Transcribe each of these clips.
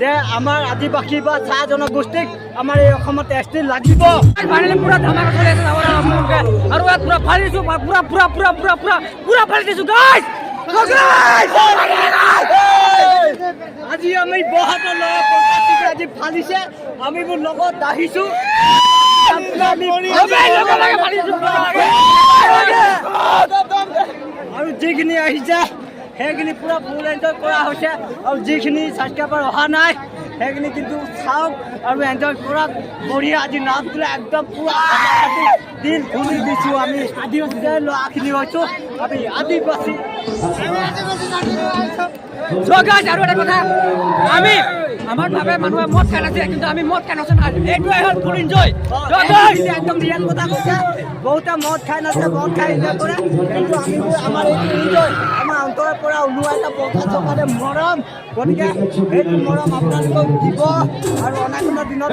যে আমাৰ আদিবাসী বা চাহ জনগোষ্ঠীক আমাৰ এই অসমত এছ টি লাগিব আজি আমি বহাতৰ আজি ফালিছে আমি মোৰ লগত আহিছো আৰু যিখিনি আহিছে সেইখিনি পূৰা ফুল এনজয় কৰা হৈছে আৰু যিখিনি ছাবস্ক্ৰাইবাৰ অহা নাই সেইখিনি কিন্তু চাওক আৰু এনজয় কৰক বঢ়িয়া আজি নাম দিলে একদম পুৰা দিল খুলি দিছোঁ আমি। আদিবাসী ল'ৰাখিনি হৈছোঁ। আমি আদিবাসী আৰু এটা কথা। আমি আমাৰ বাবে মানুহে মদ খাই নাছিলে কিন্তু আমি মদ খাই নাছিল এইটোৱে হ'ল ফুল এনজয় একদম ৰিয়েল কথা কৈছে। বহুতে মদ খাই নাছে মদ খাই এনজয় কৰে। কিন্তু আমিবোৰ আমাৰ এইটো এনজয় আমাৰ অন্তৰৰ পৰা ওলোৱা এটা প্ৰকাশৰ কাৰণে মৰম। গতিকে সেইটো মৰম আপোনালোকক দিব। আৰু অনাগত দিনত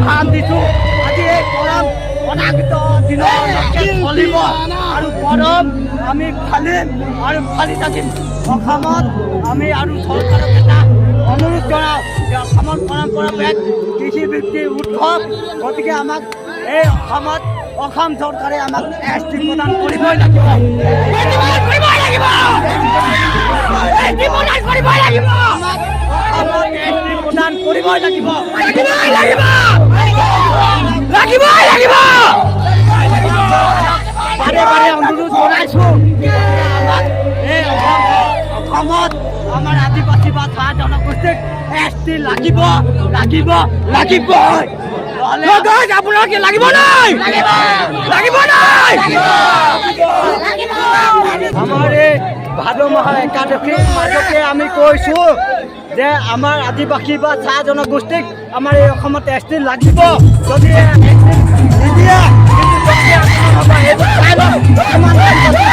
ঘাম দিছোঁ। আজি এই পৰম অনাগত দিনলৈকে চলিব। আৰু পৰম আমি ফালিম আৰু ফালি থাকিম। অসমত আমি আৰু চৰকাৰক এটা অনুৰোধ জনাওঁ যে অসমৰ পৰম্পৰাগত কৃষি বৃত্তিৰ উৎসৱ গতিকে আমাক এই অসমত অসম চৰকাৰে আমাক এছ টি প্ৰদান কৰিবই লাগিব। আমাক অসমত এছ টি প্ৰদান কৰিবই লাগিব। বাৰে বাৰে অনুৰোধ জনাইছোঁ এই অসমত আমাৰ আদিবাসী বা চাহ জনগোষ্ঠীক এছ টি লাগিব লাগিব। নহ'লে আপোনালোকে লাগিব নাই? লাগিব। নাই? আমাৰ এই ভাদ মাহৰ একাদশীৰ মাজতে আমি কৈছোঁ যে আমাৰ আদিবাসী বা চাহ জনগোষ্ঠীক আমাৰ এই অসমত এছ টি লাগিব। যদি কিন্তু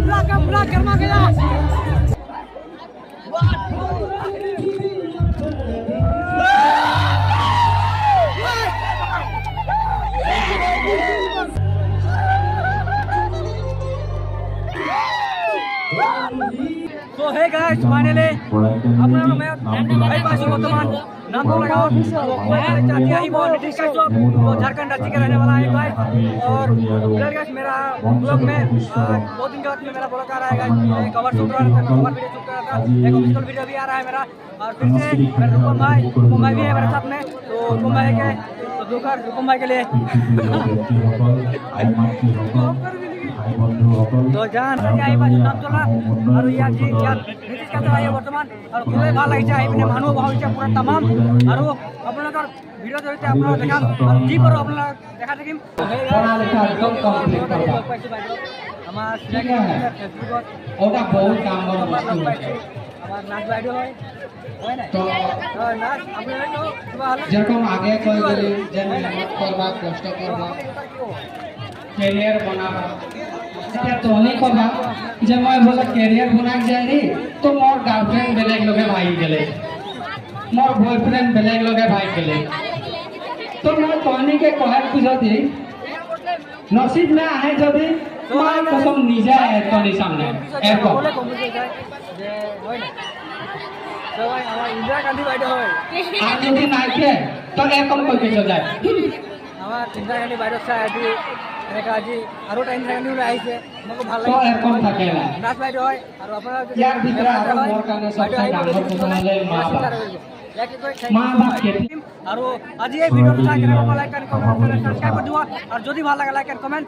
belakang belakang belakang তো হে গাইস ফাইনালি আপোনালোক মই আহি পাইছোঁ বৰ্তমান नामदोला गाँव चाची आई वो नीतीश कश्यप वो झारखंड राज्य के रहने वाला है गाइस और फिलहाल गाइस मेरा ब्लॉग में आ, दो दिन के बाद में मेरा ब्लॉग आ रहा है गाइस मैं कवर शूट कर रहा था कवर वीडियो शूट कर रहा था एक ऑफिशियल वीडियो भी आ रहा है मेरा और फिर से मेरा रुपम भाई रुपम भाई भी है मेरे साथ में तो रुपम भाई के तो दुखर रुपम भाई के लिए তো যান আজি আহি পাইছোঁ নামতলা আৰু ইয়াত যি ইয়াত নীতিশ কাছৰ আহি বৰ্তমান আৰু খুবেই ভালো লাগিছে আহি পিনে মানুহ বহা হৈছে পূৰা তামাম। আৰু আপোনালোকৰ ভিডিঅ' জৰিয়তে আপোনালোকক দেখাম। আৰু যি পাৰোঁ আপোনালোকক দেখাই থাকিম আমাৰ ফেচবুকত নাচ বাইদেউ হয়। যেরকম আগে কই গেলি যে মেহনত করবা কষ্ট করবা। কেরিয়ার বনাবা। এতিয়া তহলি কবা যে মই বোলে কেরিয়ার বনাই যাইনি তো মোর গার্লফ্রেন্ড বেলেগ লগে ভাই গেলে। মোর বয়ফ্রেন্ড বেলেগ লগে ভাই গেলে। তো মই তহলিকে কহার পিছতে নসিব না আহে যদি মই কসম নিজে আহে তহলি সামনে। এরকম সকলোৱে কমিছে যায় যে নাই তো ভাই আমাৰ ইন্দিৰা গান্ধী বাইদেউ হয় আর যদি নাইকে তো এরকম কই কিছু যায়? আমাৰ ইন্দিৰা গান্ধী আজি এনেকৈ আজি আৰু ইন্দিৰা গান্ধী ওলাই আহিছে। মোকো ভালো থাকে। না নাচ বাইদেউ হয় আৰু আপোনাৰ যদি আৰু আজি এই ভিডিঅ'টো চাই কেনেকুৱা আৰু যদি ভালো লাগে লাইক এণ্ড কমেণ্ট